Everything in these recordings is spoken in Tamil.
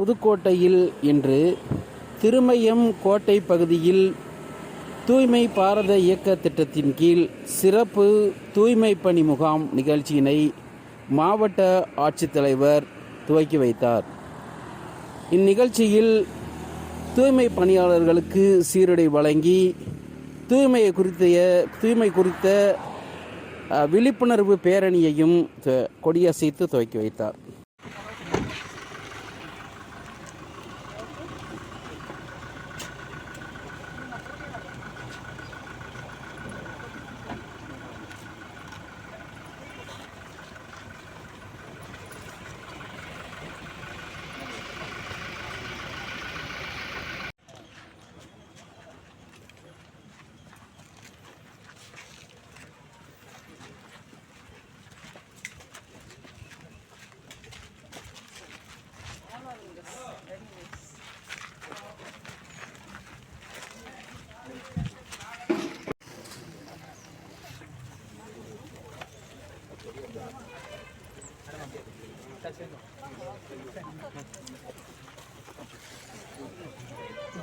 புதுக்கோட்டையில் இன்று திருமயம் கோட்டை பகுதியில் தூய்மை பாரத இயக்க திட்டத்தின் கீழ் சிறப்பு தூய்மை பணி முகாம் நிகழ்ச்சியினை மாவட்ட ஆட்சித்தலைவர் துவக்கி வைத்தார். இந்நிகழ்ச்சியில் தூய்மை பணியாளர்களுக்கு சீருடை வழங்கி தூய்மையை குறித்த தூய்மை குறித்த விழிப்புணர்வு பேரணியையும் கொடியசைத்து துவக்கி வைத்தார்.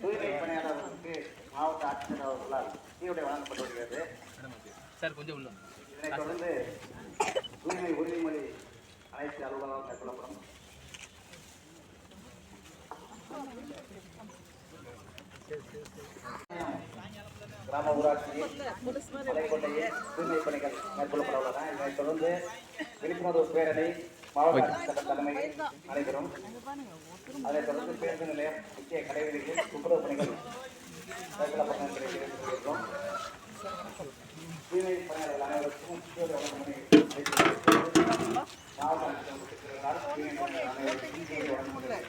தூய்மை பணியாளர்களுக்கு மாவட்ட ஆட்சியர் அவர்களால் சீருடை வழங்கப்பட்டு வருகிறது சார் கொஞ்சம் உள்ள. இதனைத் தொடர்ந்து தூய்மை உறுதிமொழி அனைத்து அலுவலகம் மேற்கொள்ளப்படும் கிராம ஊராட்சியில் மலைக்கோட்டையில் தூய்மை பணிகள் மேற்கொள்ளப்பட உள்ளன இதனைத் தொடர்ந்து விழிப்புணர்வு பேரணி மாவட்ட தலைமையில் நடைபெறும் அதைத் தொடர்ந்து பேருந்து நிலையம் முக்கிய கடைவீதிகளில் துப்புரவு பணிகள் மேற்கொள்ளப்படும் என்பதை தூய்மை பணியாளர்கள் அனைவருக்கும் சீருடை வழங்கும் மாவட்ட ஆட்சித்தலைவர் தூய்மை பணியாளர்கள் அனைவருக்கும்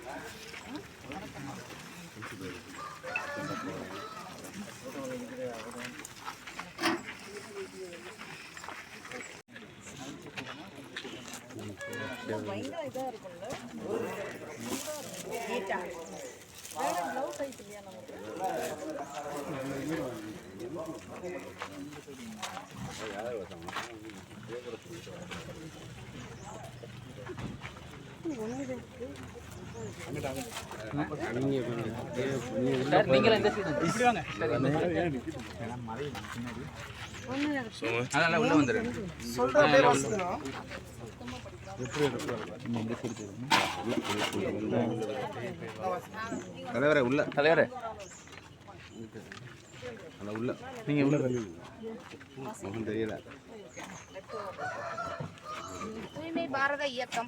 நீங்களும் இந்த சைடு இப்படி வாங்க அதெல்லாம் உள்ள வந்துடுங்க தலைவரே உள்ள. தலைவரே. அந்த உள்ள. நீங்க உள்ள. முகம் தெரியல. தூய்மை பாரத இயக்கம்.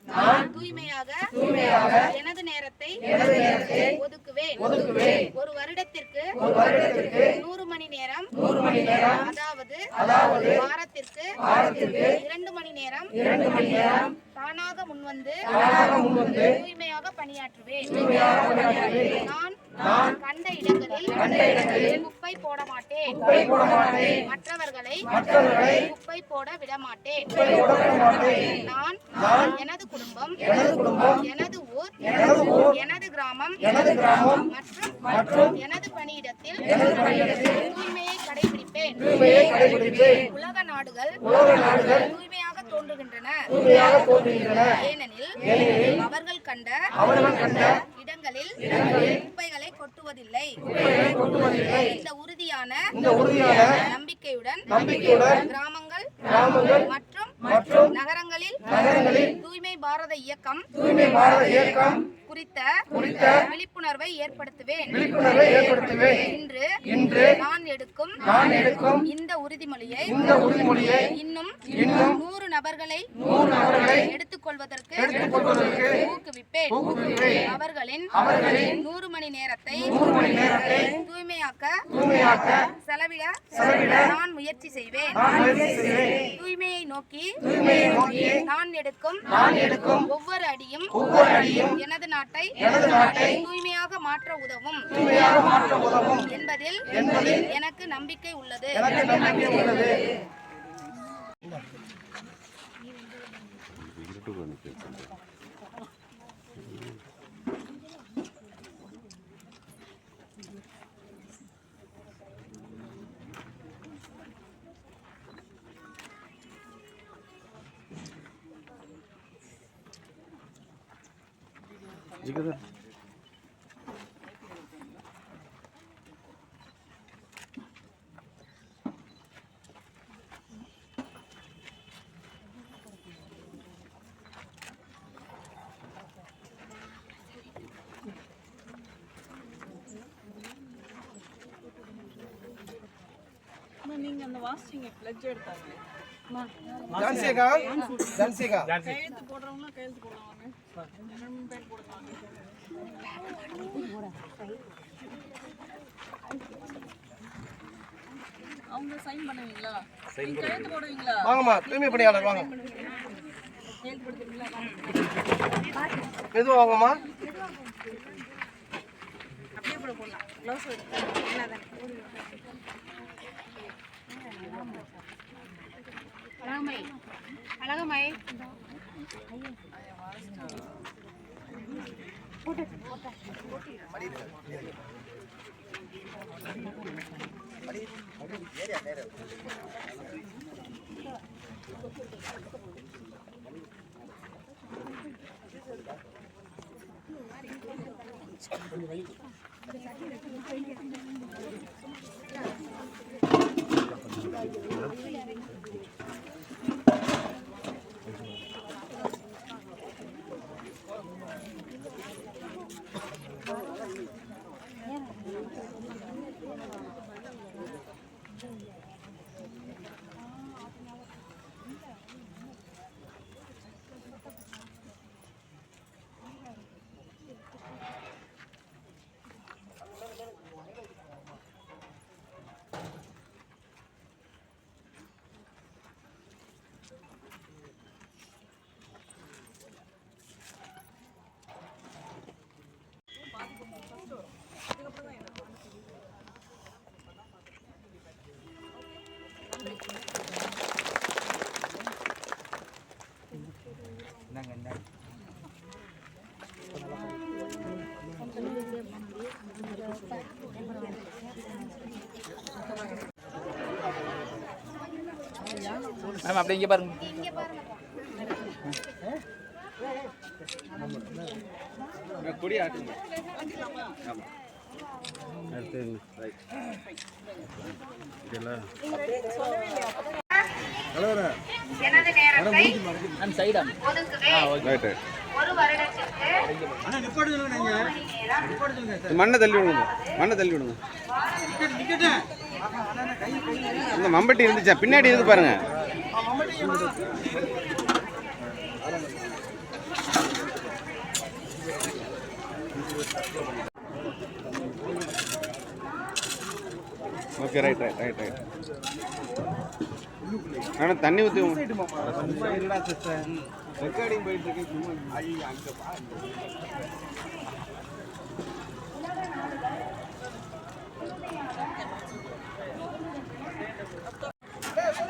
தூய்மையாக எனது நேரத்தை ஒதுக்குவேன். ஒரு வருடத்திற்கு நூறு மணி நேரம் அதாவது வாரத்திற்கு இரண்டு மணி நேரம் தானாக முன்வந்து தூய்மையாக பணியாற்றுவேன். நான் கண்ட இடங்களில் குப்பை போட மாட்டேன் மற்றவர்களை குப்பை போட விட மாட்டேன் நான் எனது குடும்பம் எனது ஊர் எனது கிராமம் மற்றும் எனது பணியிடத்தில் தூய்மையை கடைபிடிப்பேன். உலக நாடுகள் தூய்மையாக தோன்றுகின்றன. ஏனெனில் அவர்கள் கண்ட இடங்களில் குப்பைகளை கொட்டுவதில்லை இந்த உறுதியான நம்பிக்கையுடன் கிராமங்கள் மற்றும் நகரங்களில் தூய்மை பாரத இயக்கம் தூய்மை பாரத இயக்கம் குறித்த விழிப்புணர்வை ஏற்படுத்துவேன். இன்று இன்று நான் எடுக்கும் நான் எடுக்கும் இந்த உறுதிமொழியை இந்த உறுதிமொழியை இன்னும் இன்னும் நூறு நபர்களை நூறு நபர்களை எடுத்துக்கொள்வதற்கு எடுத்துக்கொள்வதற்கு ஊக்குவிப்பேன். அவர்களின் அவர்களின் நூறு மணி நேரத்தை நூறு மணி நேரத்தை தூய்மையாக்க தூய்மையாக்க செலவிட செலவிட நான் முயற்சி செய்வேன். நான் முயற்சி செய்வேன். தூய்மையை நோக்கி நான் எடுக்கும் நான் எடுக்கும் ஒவ்வொரு அடியும் ஒவ்வொரு அடியும் எனது எனது நாட்டை தூய்மையாக மாற்ற உதவும் தூய்மையாக மாற்ற உதவும் என்பதில் என்பதில் எனக்கு நம்பிக்கை உள்ளது. எனக்கு நம்பிக்கை உள்ளது நீங்க அந்த வாசிங்க பிளட்ஜ் எடுத்தாங்க ஜான்சிகா ஜான்சிகா கையெழுத்து போடுறவங்க கையெழுத்து போடுவாங்க ரெண்டு பேர் போடுவாங்க அவங்க சைன் பண்ணுவீங்களா? கையெழுத்து போடுவீங்களா? வாங்கம்மா தூய்மை பணியாளர் வாங்க. மெதுவா வாங்கம்மா. அப்படியே கூட போடலாம். க்ளவுஸ் எடுத்து கொஞ்சம் வயிற்று மேம் அப்படி இங்கே பாருங்க. கொடி ஆட்டுங்க. ஆமாம் மண்ணை தள்ளி விடுங்க. மண்ணை தள்ளி விடுங்க. இந்த மம்பட்டி இருந்துச்சா? பின்னாடி இருக்கு பாருங்க. Okay right right right right ஆனால் தண்ணி ஊற்றி ரெக்கார்டிங் போயிட்டு இருக்கு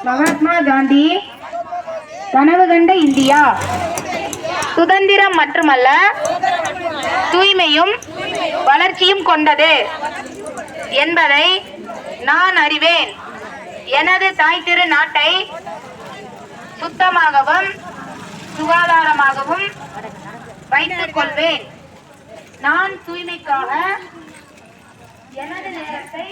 மகாத்மா காந்தி கனவு கண்ட இந்தியா. சுதந்திரம் மட்டுமல்ல தூய்மையும் வளர்ச்சியும் கொண்டது என்பதை நான் அறிவேன். எனது தாய் திரு நாட்டை சுத்தமாகவும் சுகாதாரமாகவும் வைத்துக் கொள்வேன். நான் தூய்மைக்காக எனது நேரத்தை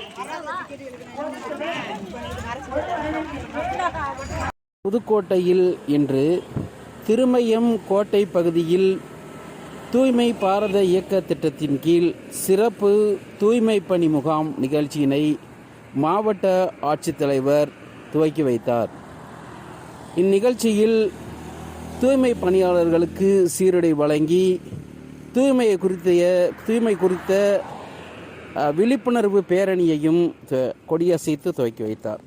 புதுக்கோட்டையில் இன்று திருமயம் கோட்டை பகுதியில் தூய்மை பாரத இயக்க திட்டத்தின் கீழ் சிறப்பு தூய்மை பணி முகாம் நிகழ்ச்சியினை மாவட்ட ஆட்சித்தலைவர் துவக்கி வைத்தார். இந்நிகழ்ச்சியில் தூய்மை பணியாளர்களுக்கு சீருடை வழங்கி தூய்மையை குறித்த தூய்மை குறித்த விழிப்புணர்வு பேரணியையும் கொடியசைத்து துவக்கி வைத்தார்.